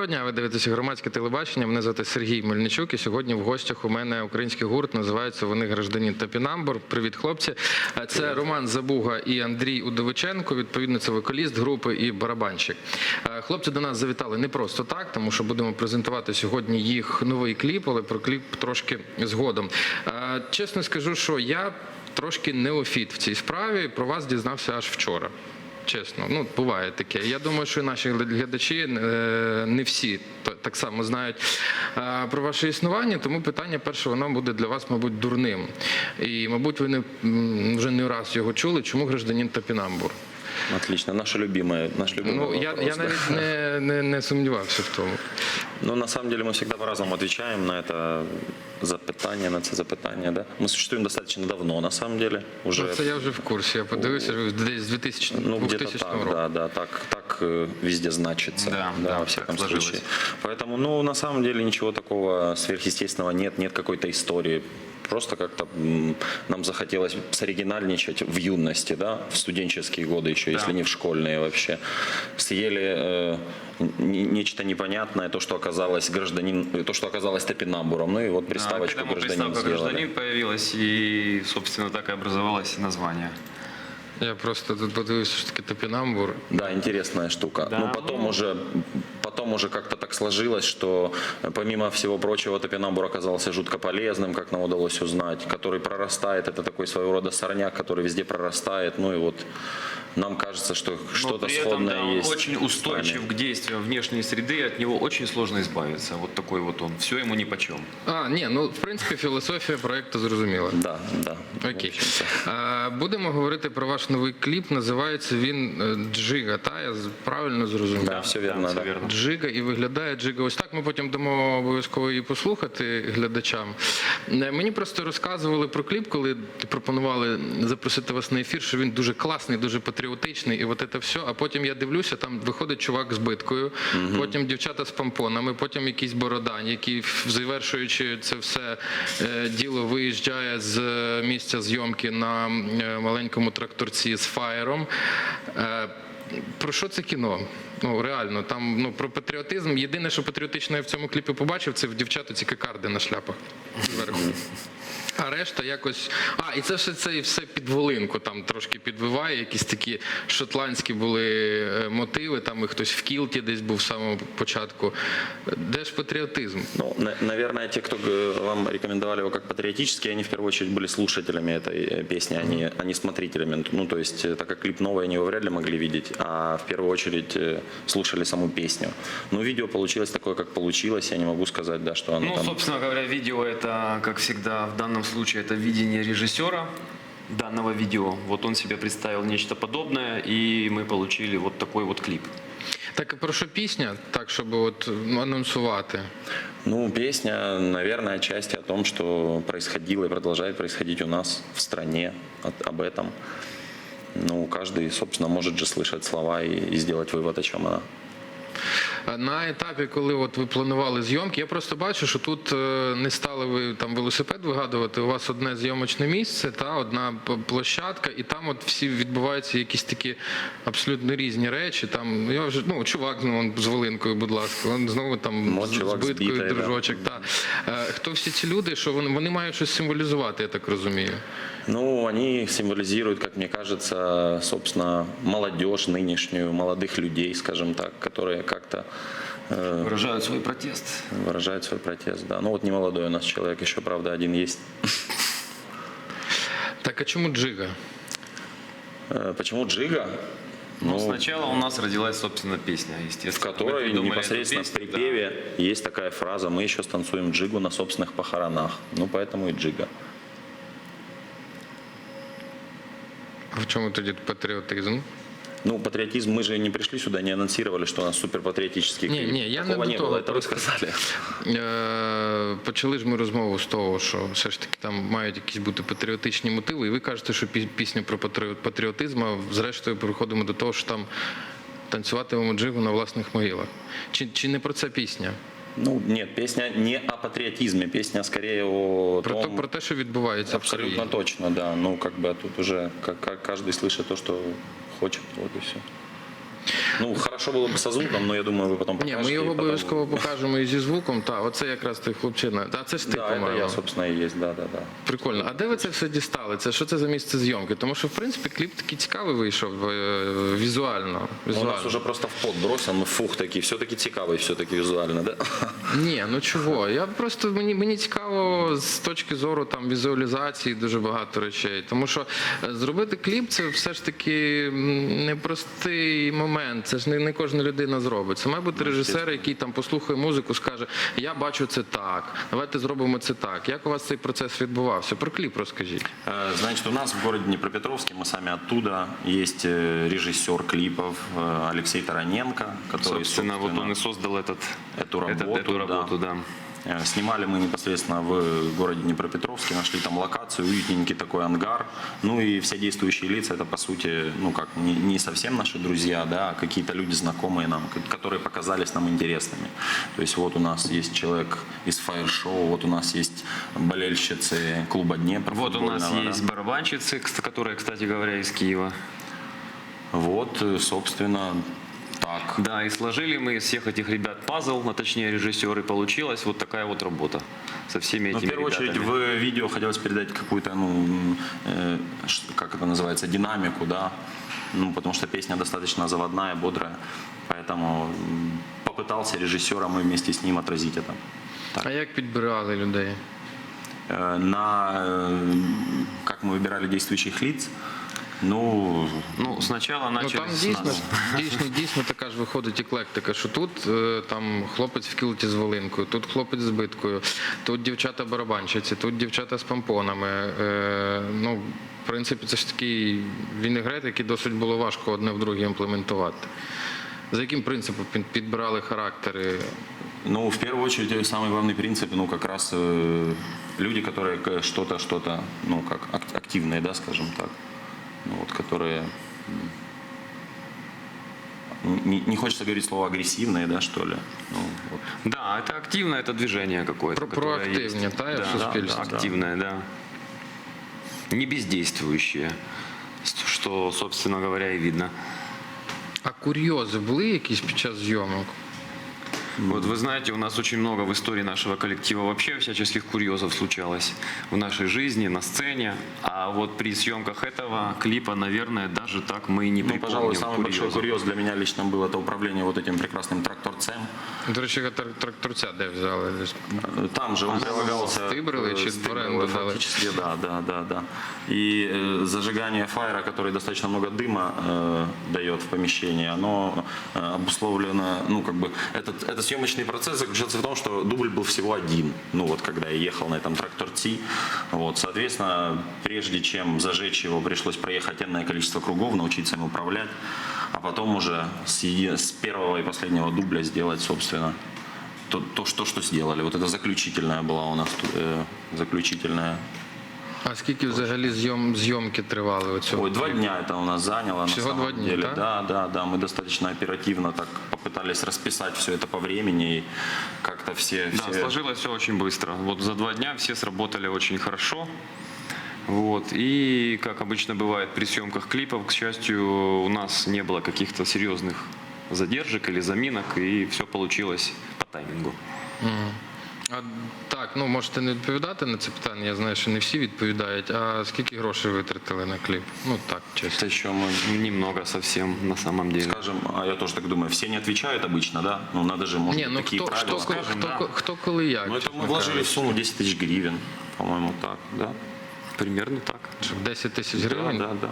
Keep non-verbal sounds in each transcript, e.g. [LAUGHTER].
Доброго дня, ви дивитеся громадське телебачення. Мене звати Сергій Мельничук. І сьогодні в гостях у мене український гурт. Називається вони гражданін Топінамбур. Привіт, хлопці. Це Роман Забуга і Андрій Удовиченко. Відповідно, це вокаліст групи і барабанщик. Е, Хлопці до нас завітали не просто так, тому що будемо презентувати сьогодні їх новий кліп, але про кліп трошки згодом. Е, Чесно скажу, що я трошки неофіт в цій справі. Про вас дізнався аж вчора. Чесно, ну буває таке. Я думаю, що і наші глядачі е, не всі так само знають е, про ваше існування, тому питання перше воно буде для вас, мабуть, дурним. І, мабуть, ви не вже не раз його чули. Чому гражданин Топінамбур? Отлично, наша любима. наш любимий. Ну я, я навіть не, не, не сумнівався в тому. Ну, на самом деле мы всегда по-разному отвечаем на это запитание, на это запитание, да. Мы существуем достаточно давно, на самом деле, уже. Ну, це я вже в курсі. Я подивився ви десь з 2000, Ну, где-то 2000 так, року. да, да, так, так э, везде значится, Да, да, во всяком случае. Поэтому, ну, на самом деле ничего такого сверхъестественного нет, нет какой-то истории. Просто как-то нам захотелось соригинальничать в юности, да, в студенческие годы еще, Да. если не в школьные вообще. Съели э, не- нечто непонятное, то, что оказалось гражданин, то, что оказалось топинамбуром. Ну и вот Да, приставочку этому гражданин приставка сделали. гражданин появилась, и, собственно, так и образовалось название. Я просто тут подивився, що таке Топінамбур. Да, интересная штука. Да, ну потом ну- уже, потом уже как-то так сложилось, что э, помимо всего прочего топинамбур оказался жутко полезным, как нам удалось узнать, который прорастает. Это такой своего рода сорняк, который везде прорастает. Ну и вот нам кажется, что Но что-то при этом, сходное да, он есть. очень с устойчив нами. к действию внешней среды, от него очень сложно избавиться. Вот такой вот он. Все ему нипочем. А, ні, ну в принципі, філософія проекту зрозуміла. Да, да. в Окей. общем-то. Е, Будемо говорити про ваш новий кліп. Називається він е, Джига. Та я з- правильно зрозумів. Да, все верно, все да. верно. Джига і виглядає Джига. Ось так ми потім дамо обов'язково її послухати глядачам. Е, Мені просто розказували про кліп, коли пропонували запросити вас на ефір, що він дуже класний, дуже патріотичний, і от це все. А потім я дивлюся, там виходить чувак з биткою, потім дівчата з помпонами, потім якийсь бородань, який завершуючи це все е, діло, виїжджає з е, місця зйомки на маленькому тракторці з фаєром. Е, Про що це кіно? Ну реально, там ну про патріотизм. Єдине, що патріотичне я в цьому кліпі побачив, це в дівчат ці кокарди на шляпах зверху. А решта якось. А, і це ще це все під волинку, там трошки підвиває, якісь такі шотландські були е, мотиви, там і хтось в кілті десь був з самого початку. Де ж патріотизм? Ну, на- наверное, те, кто э, вам рекомендовали его как патриотический, они в первую очередь были слушателями этой э, песни, а не, а не смотрителями. Ну, то есть, э, так как клип новый, они его вряд ли могли видеть, а в первую очередь э, слушали саму песню. Ну, видео получилось такое, как получилось. Я не могу сказать, да, что оно Ну, там... собственно говоря, видео это, как всегда, в данном случае, это видение режиссера данного видео. Вот он себе представил нечто подобное, и мы получили вот такой вот клип. Так і про що пісня? Так, щоб от ну, анонсувати. Ну, песня, наверное, отчасти о том, что происходило и продолжает происходить у нас в стране, от- об этом. Ну, каждый, собственно, может же слышать слова и, и сделать вывод, о чем она. На етапі, коли от ви планували зйомки, я просто бачу, що тут е, не стали ви там велосипед вигадувати. У вас одне зйомочне місце, та одна п- площадка, і там от всі відбуваються якісь такі абсолютно різні речі. Там я вже ну чувак ну, он з волинкою, будь ласка, он знову там От з, чувак з з биткою, бітою, да. дружочок. Та. Е, Хто всі ці люди, що вони, вони мають щось символізувати, я так розумію. Ну, они символизируют, как мне кажется, собственно, молодежь нынешнюю, молодых людей, скажем так, которые как-то э, Выражают свой протест. выражают свой протест. Да. Ну вот не молодой у нас человек, еще, правда, один есть. Так, а чому джига? Э, Почему Джига? Ну, сначала у нас родилась, собственно, песня, в естественно. Мы которой непосредственно в песню, да. припеве есть такая фраза «Мы еще станцуем джигу на собственных похоронах». Ну, поэтому и джига. А в чому тоді патріотизм? Ну, патриотизм, мы же не пришли сюда, не анонсировали, что у нас суперпатриотический Не, клип. не, я не Такого до не того, было, это вы просто- сказали. Е, Почали ж ми розмову з того, що все ж таки там мають якісь бути патріотичні мотиви, і ви кажете, що пі- пісня про патріот- патріотизм, а зрештою переходимо до того, що там танцюватимемо джигу на власних могилах. Чи, чи не про це пісня? Ну, нет, песня не о патриотизме, песня скорее о Про, том... то, про те, що відбувається в Абсолютно країні. точно, да. Ну, как бы а тут уже как, как каждый слышит то, что хочет, вот и все. Ну, хорошо было бы со звуком, но я думаю, вы потом Ні, покажете. ми його и потом- обов'язково покажемо і зі звуком. Та, оце якраз той хлопчина. А це ж ти, Да, это по-моєму. я, собственно, и есть, да, да, да. Прикольно. А де ви це все дістали? Це що це за місце зйомки? Тому що в принципі кліп такий цікавий вийшов е, візуально. Ну, У візуально. нас уже просто в пот бросил, мы фух такие, все-таки цікавый, все-таки визуально, да? Ні, ну чого? Я просто мені мені цікаво з точки зору там візуалізації дуже багато речей. Тому що е, зробити кліп це все ж таки м, непростий момент. Це ж не, не кожна людина зробить. Це має бути режисер, який там послухає музику, скаже: Я бачу це так. Давайте зробимо це так. Як у вас цей процес відбувався? Про кліп розкажіть. Э, Значит, у нас в городе Днепропетровске, мы сами оттуда, есть э, режиссер клипов э, Алексей Тараненко, который, Собственно, вот он собственно, и создал этот, эту этот- работу, эту работу, да. Э, Снимали мы непосредственно в городе Днепропетровске, нашли там локацию, уютненький такой ангар. Ну и все действующие лица, это по сути, ну как, не, не совсем наши друзья, да, а какие-то люди знакомые нам, которые показались нам интересными. То есть вот у нас есть человек из фаер-шоу, вот у нас есть болельщицы клуба Днепр. Вот у нас да. есть барабанщицы, которые, кстати говоря, из Киева. Вот, э, собственно, так. Да, и сложили мы из всех этих ребят пазл, а точнее режиссер, и получилась вот такая вот работа со всеми этими Ну, в первую очередь ребятами. в видео хотелось передать какую-то, ну, э, как это называется, динамику, да, ну, потому что песня достаточно заводная, бодрая, поэтому попытался режиссер, а мы вместе с ним отразить это. А як підбирали людей? Э, На, э, как мы выбирали действующих лиц, ну, Ну, сначала Ну начали там с дійсно, нас. дійсно, дійсно така ж виходить еклектика, що тут е, там хлопець в кілті з волинкою, тут хлопець з биткою, тут дівчата барабанщиці, тут дівчата з помпонами. Е, ну, в принципі, це ж такий вінегрет, який досить було важко одне в друге імплементувати. За яким принципом під- підбирали характери? Ну, в первую очередь, э, самый главный принцип, ну, как раз э, люди, которые к- что-то, что-то, ну, как ак- активные, да, скажем так, ну, вот, которые, м, не, не хочется говорить слово агрессивные, да, что ли, ну, вот. Да, это активное, это движение какое-то. Про- которое проактивне, есть. та, як да, в суспільстві. да, активное, да. Не бездействующее, с- что, собственно говоря, и видно. А курйози були якісь під час зйомок? Вот вы знаете, у нас очень много в истории нашего коллектива вообще всяческих курьезов случалось в нашей жизни, на сцене. А вот при съемках этого клипа, наверное, даже так мы и не Ну, припомним пожалуй, самый большой курьезов. курьез для меня лично был это управление вот этим прекрасным тракторцем. До речі, трак- тракторця де взяли? Э, Там же он прилагался... стыбрили, э, дали? Фактически, да, да, да, да. И э, зажигание фаера, который достаточно много дыма э, дает в помещении, оно э, обусловлено, ну, как бы, этот, этот съемочный процесс заключается в том, что дубль был всего один, ну, вот, когда я ехал на этом тракторці, вот, соответственно, прежде чем зажечь его, пришлось проехать энное количество кругов, научиться им управлять, а потом уже с, с первого и последнего дубля сделать, собственно, то, то, что, что сделали. Вот это заключительная была у нас э, заключительная. А скільки взагалі зйом, зйомки тривали оцього? Ой, два кліпу? дня это у нас заняло Всего на самом два дня, деле. да? Да, да, да. Мы достаточно оперативно так попытались расписать все это по времени и как-то все. Да, все... сложилось все очень быстро. Вот за два дня все сработали очень хорошо. Вот. И, как обычно бывает при съемках клипов, к счастью, у нас не было каких-то серьезных задержек или заминок, и все получилось по таймингу. А, так, ну можете не відповідати на це питання. Я знаю, що не всі відповідають. А скільки грошей витратили на кліп? Ну так, чесно. Это еще мы Немного совсем на самом деле. скажем, а я тоже так думаю, все не отвечают обычно, да? Ну надо же, может Ні, быть, ну такие хто, правила. хто, хто, скажем, хто, да. хто коли як? Ну это чесно мы вложили в кажучи. сумму 10 тысяч гривен, по-моему, так, да? Примерно так. Що, 10 тисяч Да, гривень? да, да.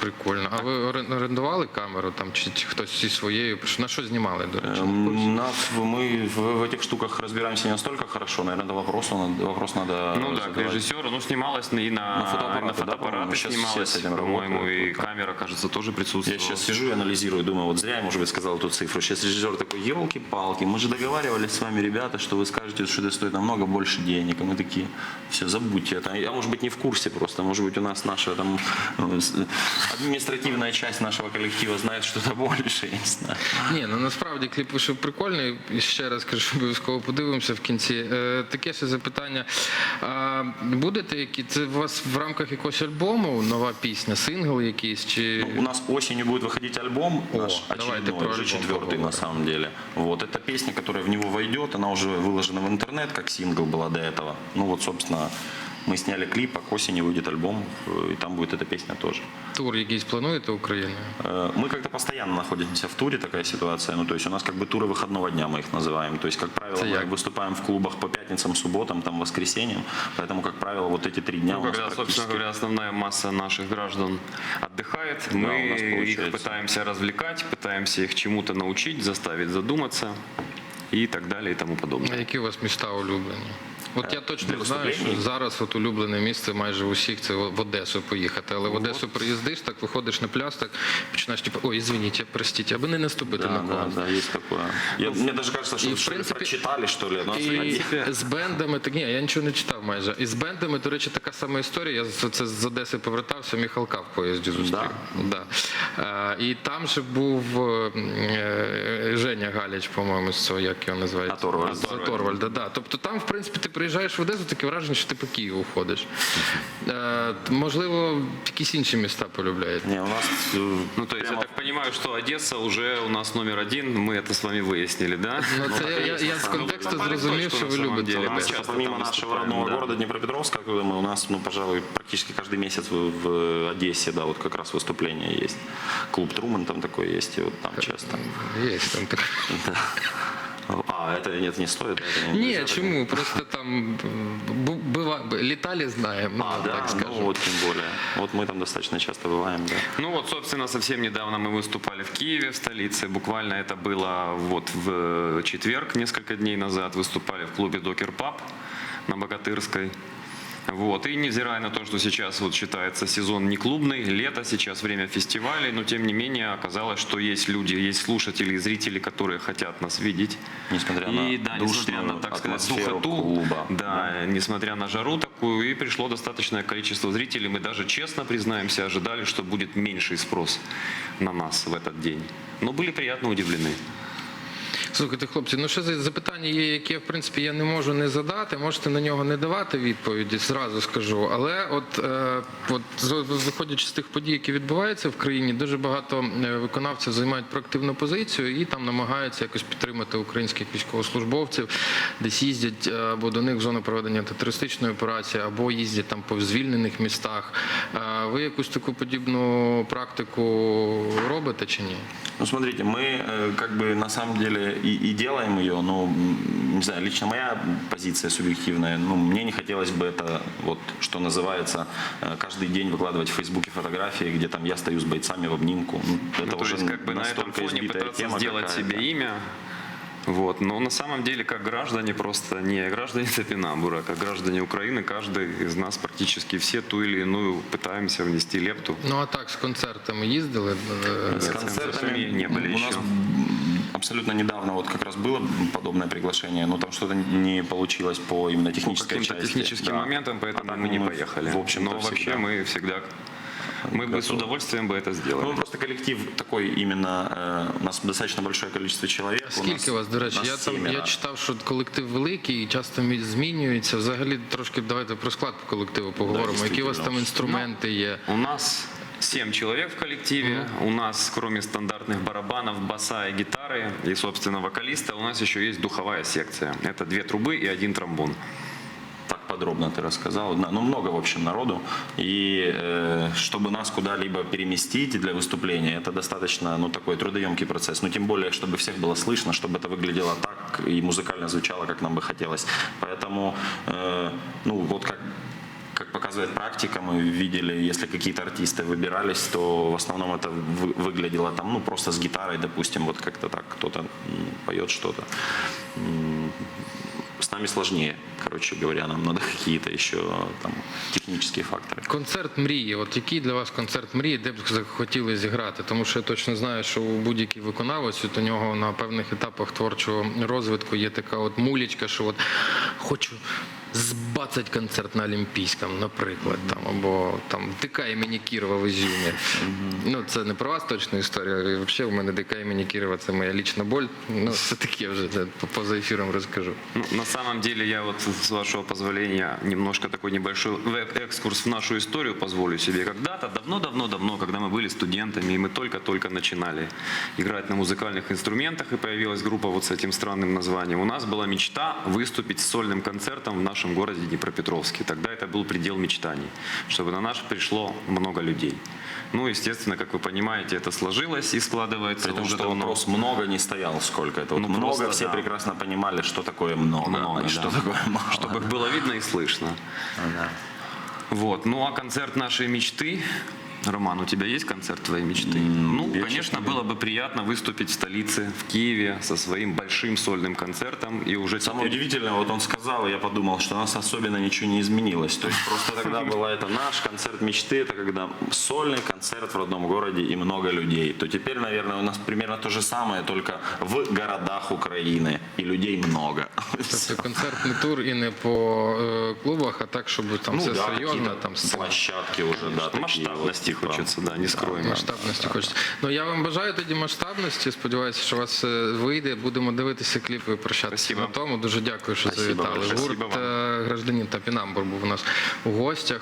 Прикольно. А ви орен- орендували камеру там чи, чи хтось зі своєю? На що знімали, до речі? не в курсі? Эм, Нас, мы в, в этих штуках разбираемся не настолько хорошо. Наверное, это вопрос, надо- вопрос надо Ну да, к задавать. режиссеру. Ну, снималась и на, На фотоаппараты, на да, по-моему, фотоаппараты сейчас снималась, все с этим по-моему, работают. и камера, кажется, тоже присутствовала. Я сейчас сижу и анализирую, думаю, вот зря я, может быть, сказал эту цифру. Сейчас режиссер такой, елки-палки, мы же договаривались с вами, ребята, что вы скажете, что это стоит намного больше денег. И мы такие, все, забудьте это. Я, может быть, не в курсе просто, может быть, у нас наша там э, с- административная часть нашего коллектива знает что-то [LAUGHS] больше, я не знаю. Ні, ну насправді кліп вийшов прикольний. І ще раз кажу, обов'язково подивимося в кінці. Е, таке ще запитання. А, будете які? Це у вас в рамках якогось альбому нова пісня, сингл якийсь? Чи Ну, у нас осенью будет выходить альбом О, наш давайте очередной, про уже альбом четвертый поговорим. на самом деле. Вот, это песня, которая в него войдет, она уже выложена в интернет, как сингл была до этого. Ну вот, собственно, мы сняли клип, а к осени выйдет альбом, э, и там будет эта песня тоже. тур якийсь плануєте Україною? Э, Мы как-то постоянно находимся в туре, такая ситуация. Ну, то есть у нас как бы туры выходного дня, мы их называем. То есть, как правило, Это мы як? выступаем в клубах по пятницам, субботам, там, воскресеньям. Поэтому, как правило, вот эти три дня Ну, у нас когда, собственно практически... говоря, основная масса наших граждан отдыхает, Да, мы у нас их получается. пытаемся развлекать, пытаемся их чему-то научить, заставить задуматься и так далее и тому А подобное. які у вас міста улюблені? От я точно знаю, що зараз от улюблене місце майже у всіх це в Одесу поїхати. Але в Одесу приїздиш, так виходиш на пляж, так починаєш типу, ой, извините, простіть, аби не наступити Да, на да, когось. да, есть такое. Я- мне даже кажется, что, и, вы, в ли, прочитали, что ли. Ну, І з бендами, так ні, я нічого не читав майже. І з бендами, до речі, така сама історія. Я з- це з Одеси повертався, Міхалка в поїзді зустрів. Да. А, і там же був е, Женя Галіч, по-моєму, з цього, як його називають? Аторвальд. З Аторвальда, да. Тобто там, в принципі, ти приїжджаєш в Одесу, таке враження, що ти по Києву ходиш. Е, можливо, якісь інші міста полюбляєте. Не, у нас э, Ну, то есть прямо я так понимаю, что Одесса уже у нас номер один, мы это с вами выяснили, да? Ну, це я, я, я з контексту попали в зрозумів, точку, що на ви самом любите деле. У нас, Одесу. часто помимо там нашего выступаем, родного да. города Днепропетровска, откуда мы, у нас, ну, пожалуй, практически каждый месяц в, в Одессе, да, вот как раз выступление есть. Клуб Труман там такой есть, и вот там часто. Є там таке. А, это нет, не стоит? Это не- Ні, нельзя чому? Просто там бу- бува, літали, знаємо, так? А, ну, да, так ну скажемо. вот тем более. Вот мы там достаточно часто бываем, да. Ну вот, собственно, совсем недавно мы выступали в Киеве, в столице. Буквально это было вот в четверг, несколько дней назад, выступали в клубе Докер Паб на Богатырской. Вот. И невзирая на то, что сейчас вот считается сезон не клубный, лето, сейчас время фестивалей, но тем не менее оказалось, что есть люди, есть слушатели и зрители, которые хотят нас видеть. Несмотря и, на да, несмотря на, так сказать, духоту, клуба. да, несмотря на жару такую, и пришло достаточное количество зрителей. Мы даже честно признаемся, ожидали, что будет меньший спрос на нас в этот день. Но были приятно удивлены. Слухайте, хлопці, ну ще за- запитання є, яке в принципі я не можу не задати. Можете на нього не давати відповіді, зразу скажу. Але от, е, от виходячи з тих подій, які відбуваються в країні, дуже багато е, виконавців займають проактивну позицію і там намагаються якось підтримати українських військовослужбовців, десь їздять е, або до них в зону проведення антитерористичної операції, або їздять там по звільнених містах. Е, Ви якусь таку подібну практику робите чи ні? Ну, смотрите, мы э, как бы на самом деле и, и делаем ее, но, не знаю, лично моя позиция субъективная, ну, мне не хотелось бы это, вот, что называется, э, каждый день выкладывать в Фейсбуке фотографии, где там я стою с бойцами в обнимку. Ну, это Ну, уже есть как бы на этом настолько фоне пытаться тема сделать себе имя. Вот. Но на самом деле, как граждане, просто не граждане [LAUGHS] Топинамбура, как граждане Украины, каждый из нас практически все ту или иную пытаемся внести лепту. Ну а так з концертами їздили. е, С С концертами не были у нас еще. м, абсолютно недавно вот как раз было подобное приглашение, но там что-то не получилось по именно По технической каким-то части. техническим Да. моментам, А поэтому так мы не поехали. В общем-то, Но вообще всегда. мы всегда, мы бы с Готовы. удовольствием бы это Ну, сделали. мы просто коллектив такой именно, э, у нас достаточно большое количество человек. у нас- Скільки вас, до речі? нас Я там я семеро. читав, що колектив великий і часто мі- змінюється. Взагалі трошки давайте про склад колективу поговоримо. Які у вас там дійсно. інструменти є? У нас 7 человек в коллективе. У нас, кроме стандартных барабанов, баса и гитары, и, собственно, вокалиста, у нас еще есть духовая секция. Это две трубы и один тромбон. Подробно ты рассказал. Ну, много, в общем, народу. И э, чтобы нас куда-либо переместить для выступления, это достаточно, ну, такой трудоемкий процесс. Ну, тем более, чтобы всех было слышно, чтобы это выглядело так и музыкально звучало, как нам бы хотелось. Поэтому, э, ну, вот как как показывает практика, мы видели, если какие-то артисты выбирались, то в основном это вы- выглядело там, ну, просто с гитарой, допустим, вот как-то так, кто-то поет что-то. Нами сложнее, короче говоря, нам надо какие-то еще там технические факторы. Концерт мрії. От який для вас концерт мрії, де б захотіли зіграти? Тому що я точно знаю, що у будь-який виконавець от у нього на певних етапах творчого розвитку є така от мулічка, що от хочу збацать концерт на Олімпійському, наприклад, там, або там ДК імені Кірова в Ізюмі. Ну, це не про вас точно історія. і Взагалі, у мене ДК імені Кірова це моя лічна боль. Ну, це таке вже це поза ефіром розкажу. Ну, на самом деле, я вот, с вашего позволения, немножко такой небольшой э- экскурс в нашу историю позволю себе. Когда-то, давно-давно-давно, когда мы были студентами, и мы только-только начинали играть на музыкальных инструментах, и появилась группа вот с этим странным названием, у нас была мечта выступить с сольным концертом в нашем городе Днепропетровске. Тогда это был предел мечтаний, чтобы на наш пришло много людей. Ну, естественно, как вы понимаете, это сложилось и складывается При том, что вопрос много не стоял сколько. Это вот Ну, много, просто все да. прекрасно понимали, что такое много, Много, и что да. такое мало. [LAUGHS] Чтобы было видно и слышно. Да. Вот. Ну а концерт нашей мечты. Роман, у тебя есть концерт твоей мечты? ну, я, конечно, честно было бы приятно выступить в столице, в Киеве, со своим большим сольным концертом. И уже Самое теперь- удивительное, вот он сказал, и я подумал, что у нас особенно ничего не изменилось. То есть просто тогда [LAUGHS] было это наш концерт мечты, это когда сольный концерт в родном городе и много людей. То теперь, наверное, у нас примерно то же самое, только в городах Украины и людей много. [LAUGHS] Тобто концертний тур і не по е, клубах, а так, щоб там все Ну да, серйозно, какие-то там площадки уже, да, масштабности вот, хочеться, да, не скроємо. Масштабності хочеться. Ну я вам бажаю тоді масштабності. Сподіваюся, що у вас е, вийде. Будемо дивитися кліпи і прощатися Спасибо. на тому. Дуже дякую, що Спасибо завітали. Гурт Спасибо вам. е, гражданин Тапінамбур був у нас у гостях.